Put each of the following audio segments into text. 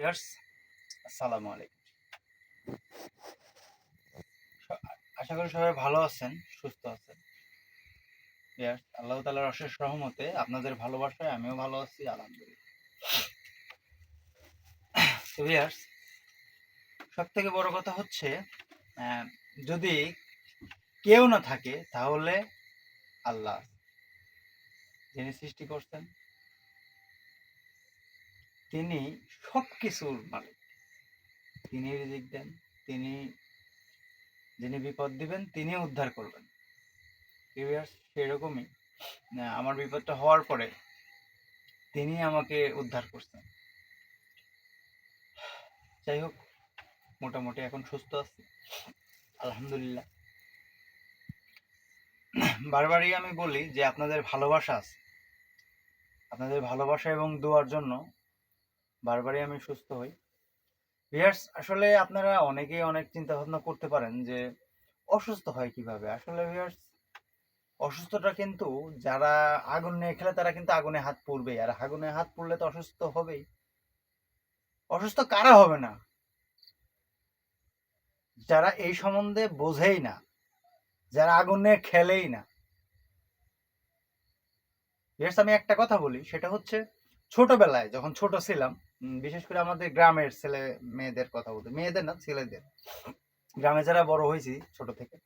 Viewers, আসসালামু আলাইকুম। আশা করি সবাই ভালো আছেন, সুস্থ আছেন। আল্লাহ অশেষ আপনাদের ভালোবাসায় আমিও ভালো আছি, আলহামদুলিল্লাহ। তো ভিউয়ার্স সব থেকে বড় কথা হচ্ছে যদি কেউ না থাকে তাহলে আল্লাহ যিনি সৃষ্টি করছেন তিনি সব কিছুর মালিক। তিনি রিজিক দেন, তিনি যিনি বিপদ দিবেন, তিনি উদ্ধার করবেন। সেরকমই আমার বিপদটা হওয়ার পরে তিনি আমাকে উদ্ধার করছেন। যাই হোক, মোটামুটি এখন সুস্থ আছি, আলহামদুলিল্লাহ। বারবারই আমি বলি যে আপনাদের ভালোবাসা আছে। আপনাদের ভালোবাসা এবং দোয়ার জন্য বারবারই আমি সুস্থ হই। ভিয়ার্স আসলে আপনারা অনেকেই অনেক চিন্তা ভাবনা করতে পারেন যে, অসুস্থ হয় কীভাবে? আসলে ভিয়ার্স অসুস্থটা কিন্তু যারা আগুন নিয়ে খেলে, তারা কিন্তু আগুনে হাত পুড়বেই। আর আগুনে হাত পুড়লে তো অসুস্থ হবেই। অসুস্থ কারা হবে না? যারা এই সম্বন্ধে বোঝেই না, যারা আগুন নিয়ে খেলেই না। আমি একটা কথা বলি, সেটা হচ্ছে ছোটবেলায় যখন ছোট ছিলাম বিশেষ করে আমাদের গ্রামের ছেলে মেয়েদের কথা বলতে, মেয়েদের না, ছেলেদের। গ্রামে যারা বড় হয়েছি, ছোট থেকে,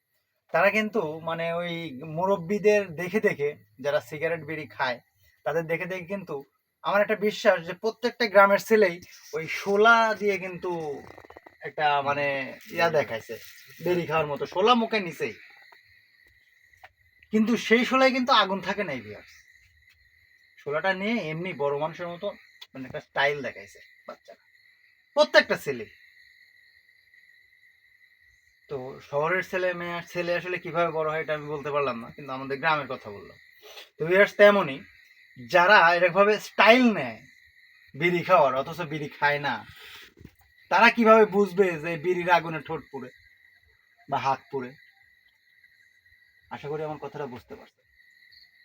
তারা কিন্তু মানে ওই মুরব্বীদের দেখে দেখে যারা সিগারেট বিড়ি খায়, তাদের দেখে দেখে কিন্তু আমার একটা বিশ্বাস যে প্রত্যেকটা গ্রামের ছেলেই ওই শোলা দিয়ে কিন্তু একটা মানে ইয়া দেখাইছে বেরি খাওয়ার মতো, শোলা মুখে নিচেই। কিন্তু সেই শোলায় কিন্তু আগুন থাকে নাই বিয়ার শোলাটা নিয়ে এমনি বড় মানুষের মতো মানে একটা স্টাইল দেখাইছে বাচ্চারা। প্রত্যেকটা ছেলে। তো শহরের ছেলে মেয়ে, ছেলে আসলে কীভাবে বড় হয় এটা আমি বলতে পারলাম না, কিন্তু আমাদের গ্রামের কথা বললাম। তো ইয়ার্স তেমনই, যারা এরকমভাবে স্টাইল নেয়, বিড়ি খাওয়ার, অথচ বিড়ি খায় না, তারা কীভাবে বুঝবে যে বিড়ির আগুনে ঠোঁট পুড়ে বা হাত পুড়ে? আশা করি আমার কথাটা বুঝতে পারছে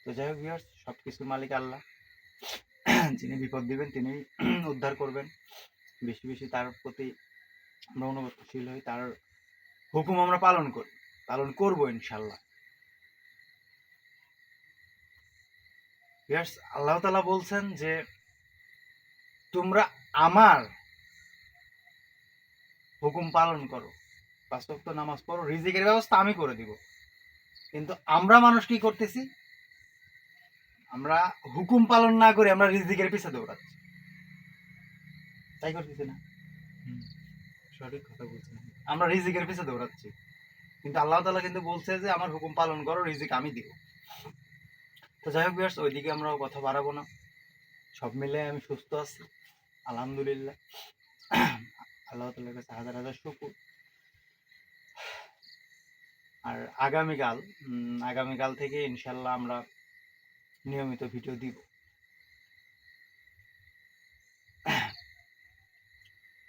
তো যাই হোক ভিউয়ার্স সব কিছুর মালিক আল্লাহ। যিনি বিপদ দিবেন, তিনি উদ্ধার করবেন। বেশি বেশি তার প্রতি আমরা অনুগতশীল হই, তার হুকুম আমরা পালন করি, পালন করব ইনশাল্লাহ আল্লাহ তালা বলছেন যে, তোমরা আমার হুকুম পালন করো বাস্তব তো নামাজ পড়ো, রিজিকের ব্যবস্থা আমি করে দিব। কিন্তু আমরা মানুষ কি করতেছি? আমরা হুকুম পালন না করে আমরা রিজিকের পিছে দৌড়াচ্ছি। তাই করতেছি না? সঠিক কথা বলছেন আমরা রিজিকের পিছে দৌড়াচ্ছি। কিন্তু আল্লাহ তালা কিন্তু বলছে যে আমার হুকুম পালন করো রিজিক আমি দিব। তো যাই হোক বিয়ার্স ওইদিকে আমরা কথা বাড়াবো না। সব মিলে আমি সুস্থ আছি আলহামদুলিল্লাহ। আল্লাহ তাআলার কাছে হাজার হাজার শুকুর। আর আগামীকাল আগামীকাল থেকে ইনশাল্লাহ আমরা নিয়মিত ভিডিও দিব।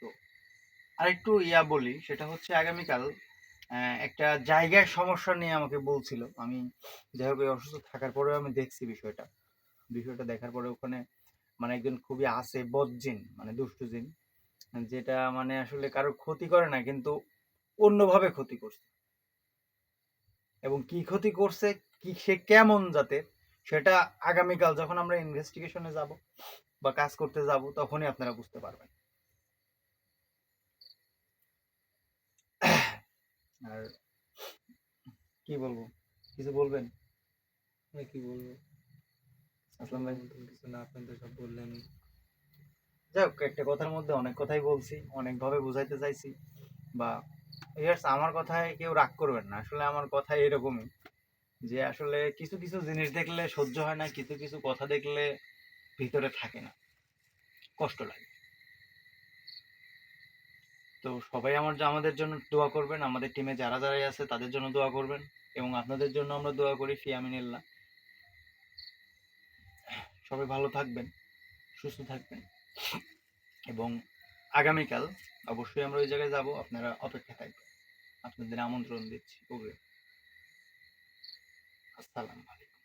তো আরেকটু ইয়া বলি, সেটা হচ্ছে আগামীকাল একটা জায়গার সমস্যা নিয়ে আমাকে বলছিল। আমি যাই হোক অসুস্থ থাকার পরেও আমি দেখছি বিষয়টা। বিষয়টা দেখার পরে ওখানে মানে একজন খুবই আছে, বদজিন মানে দুষ্টু জিন যেটা মানে আসলে কারও ক্ষতি করে না, কিন্তু অন্যভাবে ক্ষতি করছে। এবং কি ক্ষতি করছে, কি, সে কেমন যাতে সেটা আগামীকাল যখন আমরা ইনভেস্টিগেশনে যাব বা কাজ করতে যাব তখনই আপনারা বুঝতে পারবেন। আর কি বলব? কিছু বলবেন? কি বলব? আসলাম ভাই। কিছু না আপনি তো সব বললেন। যাই হোক একটা কথার মধ্যে অনেক কথাই বলছি অনেকভাবে বুঝাইতে চাইছি। বা ইয়ার্স আমার কথায় কেউ রাগ করবেন না। আসলে আমার কথা এরকমই। যে আসলে কিছু কিছু জিনিস দেখলে সহ্য হয় না, কিছু কিছু কথা দেখলে ভিতরে থাকে না। কষ্ট লাগে। তো সবাই আমার, আমাদের জন্য দোয়া করবেন। আমাদের টিমে যারা, যারাই আছে, তাদের জন্য দোয়া করবেন। এবং আপনাদের জন্য আমরা দোয়া করি ফিয়ামিনিল্লাহ সবাই ভালো থাকবেন, সুস্থ থাকবেন। এবং আগামীকাল অবশ্যই আমরা ওই জায়গায় যাব। আপনারা অপেক্ষা থাকবেন। আপনাদের আমন্ত্রণ দিচ্ছি। ওকে। আসসালামু আলাইকুম